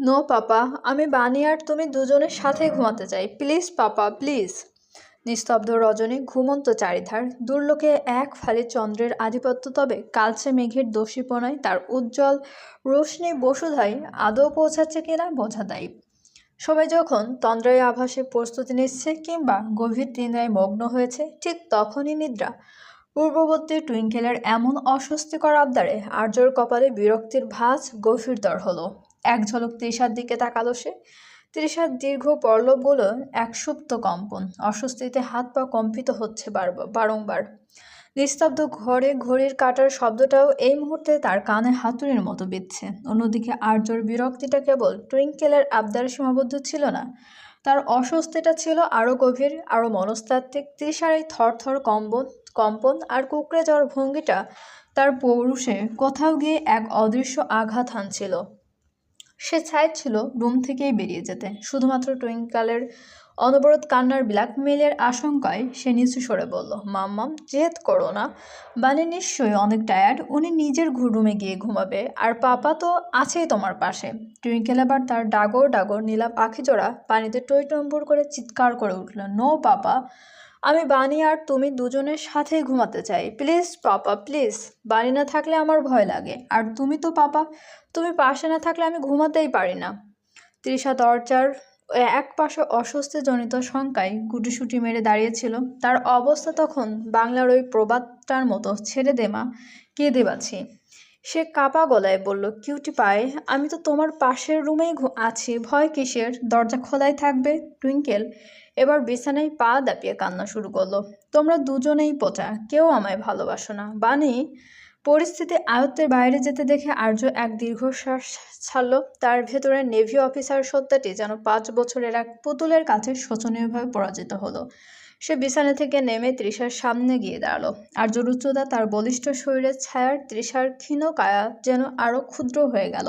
No papa, আমি বানি আর তুমি দুজনের সাথে ঘুমাতে চাই। Please, papa, please. নিস্তব্ধ রজনী ঘুমন্ত চারিধার। দুর্লোকে এক ফালে চন্দ্রের আধিপত্য তবে কালচে মেঘের দোষীপনায় তার উজ্জ্বল রোশনি বসুধাই আদৌ পৌঁছাচ্ছে কিনা বোঝা দেয়। সবাই যখন তন্দ্রায় আভাসে প্রস্তুতি নিচ্ছে কিংবা গভীর নিদ্রায় মগ্ন হয়েছে, ঠিক তখনই নিদ্রা। পূর্ববর্তী টুইঙ্কেলের এমন অস্বস্তিকর আবদারে আর্যর কপালে বিরক্তির ভাঁজ গভীরতর হলো। এক ঝলক তৃষার দিকে তাকালো সে। তৃষার দীর্ঘ পর্লবগুলো এক সুপ্ত কম্পন। অস্বস্তিতে হাত পা কম্পিত হচ্ছে বারবার। নিস্তব্ধ ঘরে ঘড়ির কাটার শব্দটাও এই মুহূর্তে তার কানে হাতুড়ির মতো বিচ্ছে অন্যদিকে আর্যর বিরক্তিটা কেবল টুইঙ্কেলের আবদার সীমাবদ্ধ ছিল না। তার অস্বস্তিটা ছিল আরও গভীর আরও মনস্তাত্ত্বিক। তৃষার এই থরথর কম্পন কম্পন আর কুকড়ে যাওয়ার ভঙ্গিটা তার পৌরুষে কোথাও গিয়ে এক অদৃশ্য আঘাত হানছিল। সে চাইছিল রুম থেকেই বেরিয়ে যেতে। শুধুমাত্র টুইঙ্কালের অনবরত কান্নার ব্ল্যাকমেলের আশঙ্কায় সে নিচু সরে বলল, মাম্মাম, জেদ করো না। বানি নিশ্চয়ই অনেক টায়ার্ড, উনি নিজের রুমে গিয়ে ঘুমাবে, আর পাপা তো আছেই তোমার পাশে। টুইঙ্কেল আবার তার ডাগর ডাগর নীলা পাখি জোড়া পানিতে টই টম্বুর করে চিৎকার করে উঠল, নো, পাপা। আমি বানি আর তুমি দুজনের সাথে ঘুমাতে চাই। Please, papa, please. বানি না থাকলে আমার ভয় লাগে। আর তুমি তো, পাপা, তুমি পাশে না থাকলে আমি ঘুমাতেই পারি না। তৃষা দরজার এক পাশে অস্বস্তিজনিত শঙ্কায় গুটিসুটি মেরে দাঁড়িয়েছিল। তার অবস্থা তখন বাংলার ওই প্রবাদটার মতো। ছেড়ে দেমা কেঁদে বাছি সে কাপা গলায় বলল, কিউটি পায়ে আমি তো তোমার পাশের রুমেই আছি। ভয় কিসের? দরজা খোলাই থাকবে, টুইঙ্কেল। এবার বিছানায় পা দাপিয়ে কান্না শুরু করল। তোমরা দুজনেই পচা, কেউ আমায় ভালোবাসো না। বানি পরিস্থিতি আয়ত্তের বাইরে যেতে দেখে আর্য এক দীর্ঘশ্বাস ছাড়ল। তার ভেতরে নেভি অফিসার সত্যাটি যেন পাঁচ বছরের এক পুতুলের কাছে শোচনীয়ভাবে পরাজিত হলো। সে বিছানা থেকে নেমে তৃষার সামনে গিয়ে দাঁড়াল। আর্য উচ্চতা তার বলিষ্ঠ শরীরের ছায়ার তৃষার ক্ষীণ কায়া যেন আরও ক্ষুদ্র হয়ে গেল।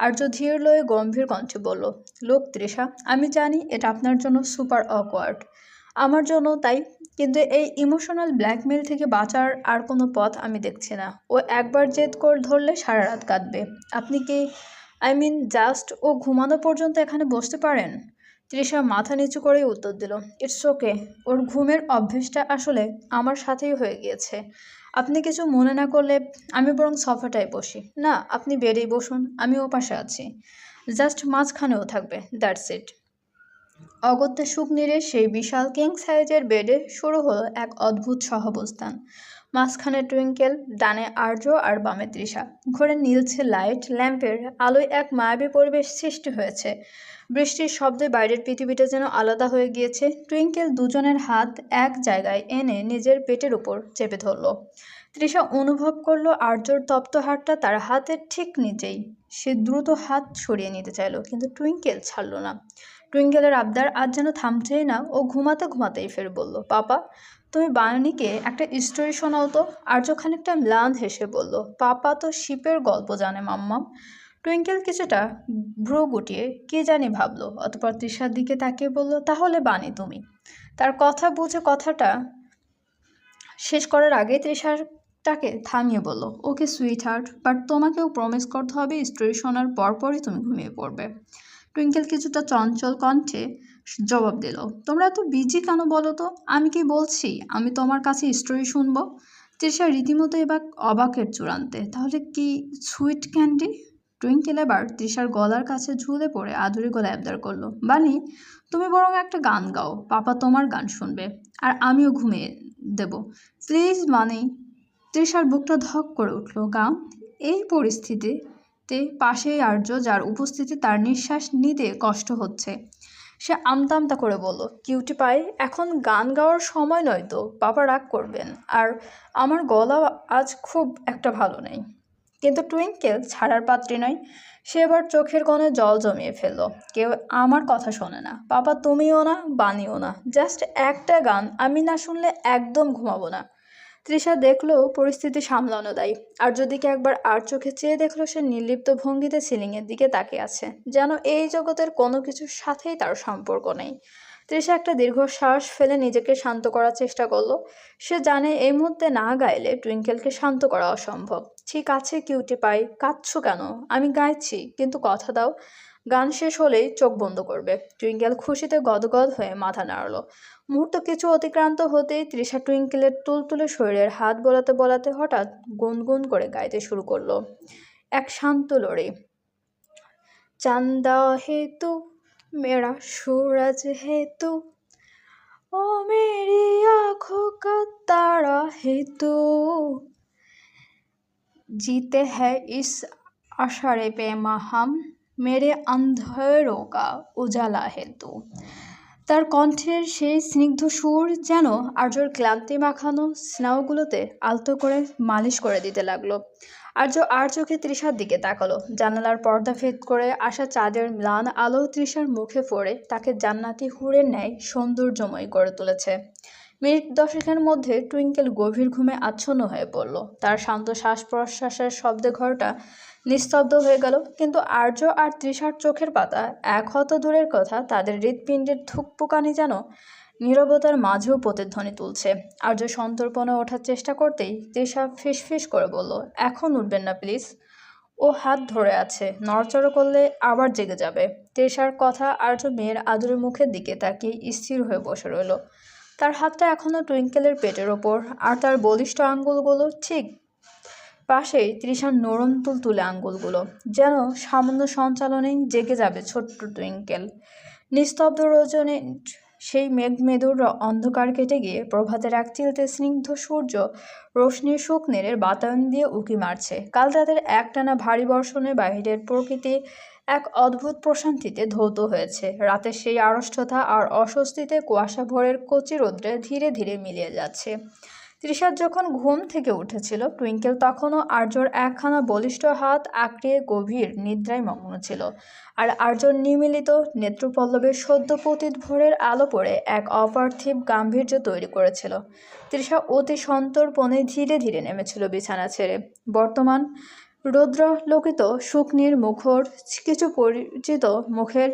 আর্য ধীর লয়ে গম্ভীর কণ্ঠে বলল, লোক তৃষা, আমি জানি এটা আপনার জন্য সুপার অকওয়ার্ড আমার জন্য তাই, কিন্তু এই ইমোশনাল ব্ল্যাকমেল থেকে বাঁচার আর কোনো পথ আমি দেখছি না। ও একবার জেদ করে ধরলে সারা রাত কাঁদবে। আপনি কি আই মিন জাস্ট ও ঘুমানো পর্যন্ত এখানে বসতে পারেন? তৃষা মাথা নিচু করেই উত্তর দিল ইটস ওকে ওর ঘুমের অভ্যেসটা আসলে আমার সাথেই হয়ে গিয়েছে। আপনি কিছু মনে না করলে আমি বরং সফাটায় বসি। না, আপনি বেডেই বসুন, আমি ও পাশে আছি। জাস্ট মাঝখানেও থাকবে, দ্যাটস ইট। অগত্যা সুখ নিরে সেই বিশাল কিং সাইজের বেডে শুরু হলো এক অদ্ভুত সহাবস্থান। মাঝখানে টুইঙ্কেল, ডানে আর্য আর বামে তৃষা। ঘরে নীলছে লাইট, ল্যাম্পের আলোয় এক মায়াবী পরিবেশ সৃষ্টি হয়েছে। বৃষ্টির শব্দে বাইরের পৃথিবীটা যেন আলাদা হয়ে গিয়েছে। টুইঙ্কেল দুজনের হাত এক জায়গায় এনে নিজের পেটের উপর চেপে ধরল। তৃষা অনুভব করল আর্যর তপ্ত হাতটা তার হাতের ঠিক নিচেই। সে দ্রুত হাত সরিয়ে নিতে চাইলো, কিন্তু টুইঙ্কেল ছাড়লো না। টুইঙ্কেলের আবদার আজ যেন থামছেই না, ও ঘুমাতে ঘুমাতেই ফের বলল, পাপা তুমি বানানিকে একটা স্টোরি শোনাও তো। আর্য খানিকটা ম্লান হেসে বলল, পাপা তো শিপের গল্প জানে, মাম্মাম। টুইঙ্কেল কিছুটা ভ্রু গুটিয়ে কে জানি ভাবলো, অতপর তৃষার দিকে তাকিয়ে বলল, তাহলে বানি তুমি? তার কথা বুঝে কথাটা শেষ করার আগে তৃষার তাকে থামিয়ে বলল, ওকে সুইট হার্ট বাট তোমাকেও প্রমিস করতে হবে, স্টোরি শোনার পরপরই তুমি ঘুমিয়ে পড়বে। টুইঙ্কেল কিছুটা চঞ্চল কণ্ঠে জবাব দিল, তোমরা এত বিজি কেন বলো তো? আমি কি বলছি? আমি তোমার কাছে স্টোরি শুনব? তৃষা রীতিমতো এবার অবাকের চূড়ান্তে, তাহলে কি সুইট ক্যান্ডি টুইঙ্কেল এবার তৃষার গলার কাছে ঝুলে পড়ে আদুরি গলা আবদার করল, বানি, তুমি বরং একটা গান গাও, পাপা তোমার গান শুনবে, আর আমিও ঘুমিয়ে দেব প্লিজ মানি তৃষার বুকটা ধক করে উঠল গান এই পরিস্থিতিতে পাশেই আর্য যার উপস্থিতি তার নিঃশ্বাস নিতে কষ্ট হচ্ছে। সে আমতা আমতা করে বলল, কিউটি পাই, এখন গান গাওয়ার সময় নয় তো, বাবা রাগ করবেন। আর আমার গলা আজ খুব একটা ভালো নেই। কিন্তু টুইঙ্কেল ছাড়ার পাত্রী নয়, সে এবার চোখের কোণে জল জমিয়ে ফেলল। কেউ আমার কথা শোনে না। বাবা, তুমিও না, বানিও না। জাস্ট একটা গান, আমি না শুনলে একদম ঘুমাবো না। তৃষা দেখল পরিস্থিতি সামলানো দেয়। আর যদিকে একবার আর চোখে চেয়ে দেখল, সে নির্লিপ্ত ভঙ্গিতে সিলিংয়ের দিকে তাকিয়ে আছে, যেন এই জগতের কোনো কিছুর সাথেই তার সম্পর্ক নেই। তৃষা একটা দীর্ঘশ্বাস ফেলে নিজেকে শান্ত করার চেষ্টা করল। সে জানে এই মুহূর্তে না গাইলে টুইঙ্কেলকে শান্ত করা অসম্ভব। ঠিক আছে, কিউটি পাই, কাঁদছো কেন? আমি গাইছি, কিন্তু কথা দাও। গান শেষ হলেই চোখ বন্ধ করবে টুইঙ্কেল খুশিতে গদগদ হয়ে মাথা নাড়ল মুহূর্ত কিছু অতিক্রান্ত হতেই তৃষা টুইঙ্কেলের তুলতুলে শরীরের হাত বোলাতে বোলাতে হঠাৎ গুনগুন করে গাইতে শুরু করলো এক শান্ত লড়ে চান্দা হে তু मेरा सूरज है तू ओ मेरी आंखों का तारा है तू जीते हैं इस आशारे पे हम মেরে অন্ধরো কা উজালা হে তো তার কণ্ঠের সেই স্নিগ্ধ সুর যেন আর্যর ক্লান্তি মাখানো স্নাউগুলোতে আলতো করে মালিশ করে দিতে লাগল। আর্য, আর চোখে তৃষার দিকে তাকালো। জানালার পর্দা ফেদ করে আসা চাঁদের ম্লান আলো তৃষার মুখে ফোড়ে তাকে জান্নাতি হুড়ে ন্যায় সৌন্দর্যময় করে তুলেছে। মিনিট দশেকের মধ্যে টুইঙ্কেল গভীর ঘুমে আচ্ছন্ন হয়ে পড়ল। তার শান্ত শ্বাস প্রশ্বাসের শব্দে ঘরটা নিস্তব্ধ হয়ে গেল, কিন্তু আর্য আর তৃষার চোখের পাতা এক হত দূরের কথা, তাদের হৃৎপিণ্ডের ধুকপুকানি যেন নীরবতার মাঝেও প্রতিধ্বনি তুলছে। আর্য সন্তর্পণে ওঠার চেষ্টা করতেই তৃষা ফিসফিস করে বলল, এখন উঠবেন না, প্লিজ। ও হাত ধরে আছে, নড়চড় করলে আবার জেগে যাবে। তৃষার কথা আর্য মেয়ের আদুরের মুখের দিকে তাকিয়ে স্থির হয়ে বসে রইল। তার হাতটা এখনও টুইঙ্কেলের পেটের ওপর, আর তার বলিষ্ঠ আঙ্গুলগুলো ঠিক পাশেই তৃষার নরম তুলতুলে আঙ্গুলগুলো, যেন সামান্য সঞ্চালনেই জেগে যাবে ছোট্ট টুইঙ্কেল। নিস্তব্ধ রজনী সেই মেঘমেদুর অন্ধকার কেটে গিয়ে প্রভাতের এক চিলতে স্নিগ্ধ সূর্য রোশনির নেড়ে বাতায়ন দিয়ে উকি মারছে। কাল রাতের একটানা ভারী বর্ষণে বাহিরের প্রকৃতি এক অদ্ভুত প্রশান্তিতে ধৌত হয়েছে। রাতের সেই আড়ষ্টতা আর অস্বস্তিতে কুয়াশা ভোরের কচি রোদ্রে ধীরে ধীরে মিলিয়ে যাচ্ছে। তৃষার যখন ঘুম থেকে উঠেছিল, টুইঙ্কেল তখনও আর্যর একখানা বলিষ্ঠ হাত আঁকড়িয়ে গভীর নিদ্রায় মগ্ন ছিল। আর আর্যর নিমিলিত নেত্রপল্লবের সদ্য পতিত ভোরের আলো পড়ে এক অপার্থিব গাম্ভীর্য তৈরি করেছিল। তৃষা অতি সন্তর্পণে ধীরে ধীরে নেমেছিল বিছানা ছেড়ে। বর্তমান রৌদ্রলোকিত শুকনির মুখর কিছু পরিচিত মুখের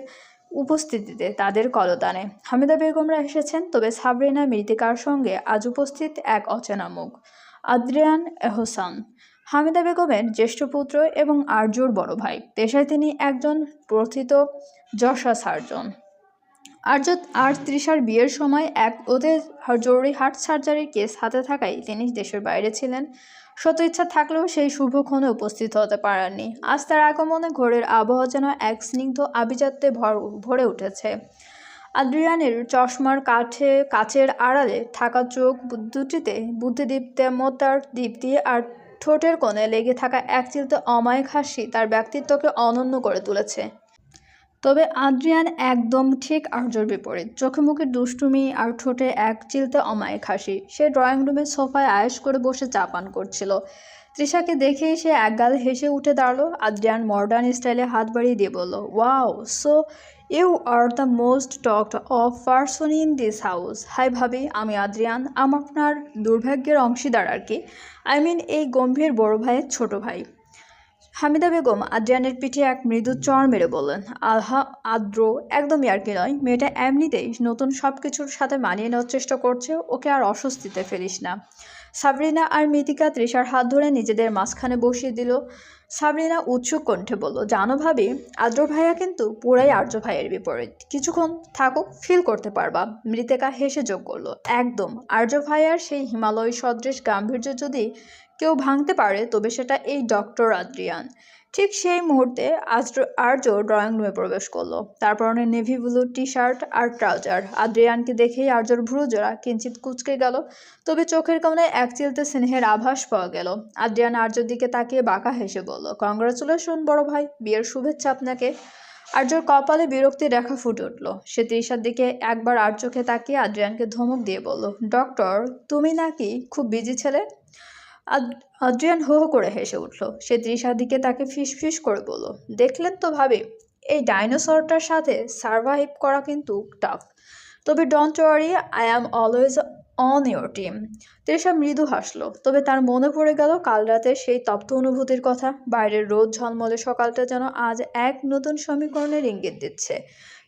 উপস্থিতিতে তাদের কলতানে। হামিদা বেগমরা এসেছেন, তবে সাবরিনা মৃতিকার সঙ্গে আজ উপস্থিত এক অচেনা মুখ, আদ্রিয়ান এহসান। হামিদা বেগমের জ্যেষ্ঠ পুত্র এবং আর্যর বড় ভাই। পেশায় তিনি একজন প্রথিত যশা সার্জন। আর্য, আর তৃষার বিয়ের সময় এক ওদের জরুরি হার্ট সার্জারির কেস হাতে থাকায় তিনি দেশের বাইরে ছিলেন। শত ইচ্ছা থাকলেও সেই শুভক্ষণে উপস্থিত হতে পারেননি। আজ তার আগমনে ঘোরের আবহাওয়া যেন এক স্নিগ্ধ আভিজাত্যে ভর, ভরে উঠেছে। আদ্রিয়ানের চশমার কাঠে, কাচের আড়ালে থাকা চোখ দুটিতে বুদ্ধিদীপ্তেমতার দীপ্তি আর ঠোঁটের কোণে লেগে থাকা এক চিলতে অমায়িক হাসি তার ব্যক্তিত্বকে অনন্য করে তুলেছে। তবে আদ্রিয়ান একদম ঠিক আর্যর বিপরীত। চোখে মুখে দুষ্টুমি আর ঠোঁটে এক চিলতে অমায়িক হাসি। সে ড্রয়িং রুমের সোফায় আয়েস করে বসে চা পান করছিল। তৃষাকে দেখেই সে একগাল হেসে উঠে দাঁড়াল। আদ্রিয়ান মডার্ন স্টাইলে হাত বাড়িয়ে দিয়ে বলল wow so you are the most talked of person in this house hi ভাবি, আমি আদ্রিয়ান। আমি আপনার দুর্ভাগ্যের অংশীদার আর কি। আই মিন এই গম্ভীর বড় ভাইয়ের ছোট ভাই। হামিদা বেগম আদ্রিয়ানের পিঠে এক মৃদু চর মেরে বললেন আহা আদ্র একদম ইয়ার্কি নয়। মেয়েটা এমনিতেই নতুন সব কিছুর সাথে মানিয়ে নেওয়ার চেষ্টা করছে, ওকে আর অস্বস্তিতে ফেলিস না। সাবরিনা আর মিতিকা তৃষার হাত ধরে নিজেদের মাঝখানে বসিয়ে দিল। সাবরিনা উৎসুক কণ্ঠে বলল, জানো ভাবি আদ্র ভাইয়া কিন্তু পুরাই আর্য ভাইয়ের বিপরীত। কিছুক্ষণ থাকুক ফিল করতে পারবা। মৃতিকা হেসে যোগ করল, একদম, আর্য ভাইয়ার সেই হিমালয় সদৃশ গাম্ভীর্য যদি কেউ ভাঙতে পারে, তবে সেটা এই ডক্টর আদ্রিয়ান। ঠিক সেই মুহূর্তে আর্য ড্রয়িং রুমে প্রবেশ করল। তারপর অনেক নেভি ব্লু টি শার্ট আর ট্রাউজার। আদ্রিয়ানকে দেখেই আর্যর ভ্রু জোড়া কিঞ্চিত কুচকে গেল, তবে চোখের কোণে এক চিলতে স্নেহের আভাস পাওয়া গেল। আদ্রিয়ান আর্যর দিকে তাকিয়ে বাঁকা হেসে বলল কংগ্রাচুলেশন বড় ভাই। বিয়ের শুভেচ্ছা আপনাকে। আর্যর কপালে বিরক্তি রেখা ফুটে উঠল। সে তৃষার দিকে একবার আর চোখে তাকিয়ে আদ্রিয়ানকে ধমক দিয়ে বলল ডক্টর তুমি নাকি খুব বিজি ছেলে? আদ্রিয়ান হো হো করে হেসে উঠল। সে তৃষার দিকে তাকে ফিস ফিস করে বলল, দেখলেন তো ভাবি, এই ডাইনোসরটার সাথে সার্ভাইভ করা কিন্তু টাফ তবে don't worry I am always on your team Trisha মৃদু হাসলো, তবে তার মনে পড়ে গেল কাল রাতে সেই তপ্ত অনুভূতির কথা। বাইরের রোদ ঝলমলে সকালটা যেন আজ এক নতুন সমীকরণের ইঙ্গিত দিচ্ছে।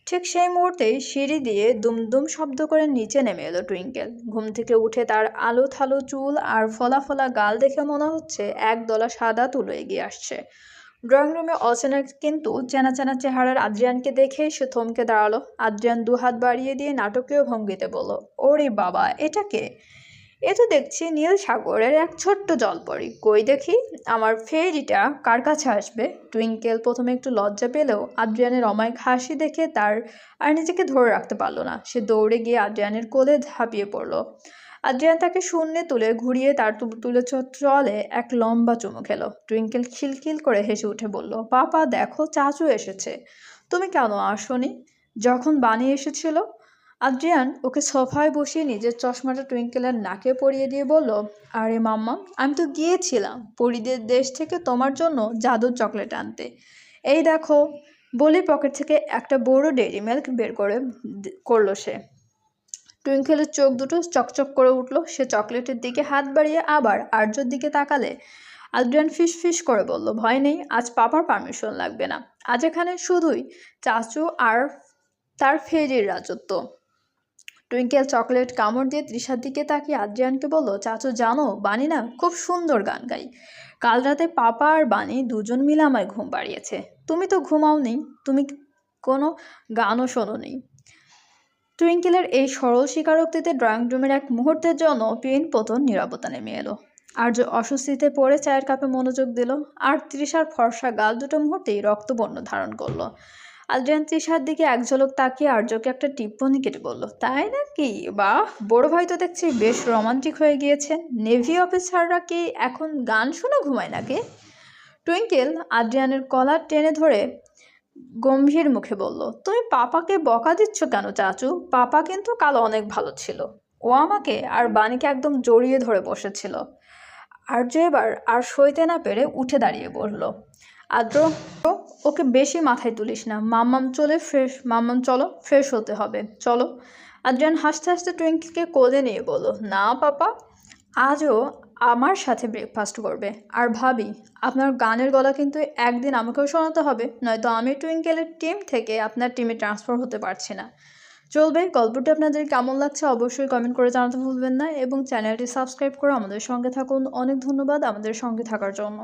ঠিক সেই মুহূর্তেই সিঁড়ি দিয়ে দুমদুম শব্দ করে নিচে নেমে এলো টুইঙ্কেল। ঘুম থেকে উঠে তার আলো থালো চুল আর ফলা ফলা গাল দেখে মনে হচ্ছে এক দলা সাদা তুলো এগিয়ে আসছে। ড্রয়িং রুমে অচেনা কিন্তু চেনা চেনা চেহারার আদ্রিয়ানকে দেখে সে থমকে দাঁড়াল। আদ্রিয়ান দু হাত বাড়িয়ে দিয়ে নাটকীয় ভঙ্গিতে বলল, ওরে বাবা, এটা কে? এ তো দেখছি নীল সাগরের এক ছোট্ট জলপরি। কই দেখি? আমার ফেরিটা কার কাছে আসবে? টুইঙ্কেল প্রথমে একটু লজ্জা পেলেও আদ্রিয়ানের অমায়িক হাসি দেখে তার আর নিজেকে ধরে রাখতে পারল না। সে দৌড়ে গিয়ে আদ্রিয়ানের কোলে ঝাঁপিয়ে পড়ল। আদ্রিয়ান তাকে শূন্যে তুলে ঘুরিয়ে তার তুলে চলে এক লম্বা চুমু খেলো। টুইঙ্কেল খিলখিল করে হেসে উঠে বলল পাপা দেখো চাচু এসেছে। তুমি কেন আসনি? যখন বানি এসেছিল? আদ্রিয়ান ওকে সোফায় বসিয়ে নিজের চশমাটা টুইঙ্কেলের নাকে পরিয়ে দিয়ে বলল, আরে মাম্মা, আমি তো গিয়েছিলাম পরিদের দেশ থেকে তোমার জন্য জাদুর চকলেট আনতে। এই দেখো বলে পকেট থেকে একটা বড় ডেরি মিল্ক বের করে করল সে। টুইঙ্কেলের চোখ দুটো চকচক করে উঠল। সে চকলেটের দিকে হাত বাড়িয়ে আবার আর্যর দিকে তাকালে আদ্রিয়ান ফিস ফিস করে বলল, ভয় নেই, আজ পাপার পারমিশন লাগবে না। আজ এখানে শুধুই চাচু আর তার ফেরির রাজত্ব। টুইঙ্কেল চকলেট কামড় দিয়ে তৃষার দিকে তাকিয়ে আদ্রিয়ানকে বলল, চাচু, জানো বানি না, খুব সুন্দর গান গাই। কাল রাতে পাপা আর বানি দুজন মিলে আমায় ঘুম পাড়িয়েছে। তুমি তো ঘুমাওনি, তুমি কোনো গানও শোনোনি। টুইঙ্কেলের এই সরল স্বীকারোক্তিতে ড্রয়িং রুমের এক মুহূর্তের জন্য পিন পতন নিরাপত্তা নেমে এলো। আর্য অস্বস্তিতে পড়ে চায়ের কাপে মনোযোগ দিল, আর তৃষার ফর্সা গাল দুটো মুহূর্তেই রক্তবর্ণ ধারণ করল। আদ্রিয়ান তৃষার দিকে এক ঝলক তাকিয়ে আর্যকে একটা টিপ্পনি কেটে বলল, তাই নাকি? বাহ, বড় ভাই তো দেখছি বেশ রোমান্টিক হয়ে গিয়েছে। নেভি অফিসাররা কি এখন গান শুনে ঘুমায় নাকি? টুইঙ্কেল আদ্রিয়ানের কলার টেনে ধরে গম্ভীর মুখে বলল, তুমি পাপাকে বকা দিচ্ছ কেন চাচু? পাপা কিন্তু কাল অনেক ভালো ছিল। ও আমাকে আর বাণীকে একদম জড়িয়ে ধরে বসেছিল। আর যে এবার আর সইতে না পেরে উঠে দাঁড়িয়ে বলল, আদ্র, ওকে বেশি মাথায় তুলিস না। মাম্মাম চলে ফ্রেশ, মাম্মাম চলো, ফ্রেশ হতে হবে। চলো। আদ্রিয়ান হাসতে হাসতে টুইঙ্কিকে কোলে নিয়ে বলল, না, পাপা। আজও আমার সাথে ব্রেকফাস্ট করবে। আর ভাবি, আপনার গানের গলা কিন্তু একদিন আমাকেও শোনাতে হবে, নয়তো আমি টুইঙ্কেলের টিম থেকে আপনার টিমে ট্রান্সফার হতে পারছি না। চলবে, গল্পটি আপনাদের কেমন লাগছে অবশ্যই কমেন্ট করে জানাতে ভুলবেন না এবং চ্যানেলটি সাবস্ক্রাইব করে আমাদের সঙ্গে থাকুন। অনেক ধন্যবাদ আমাদের সঙ্গে থাকার জন্য।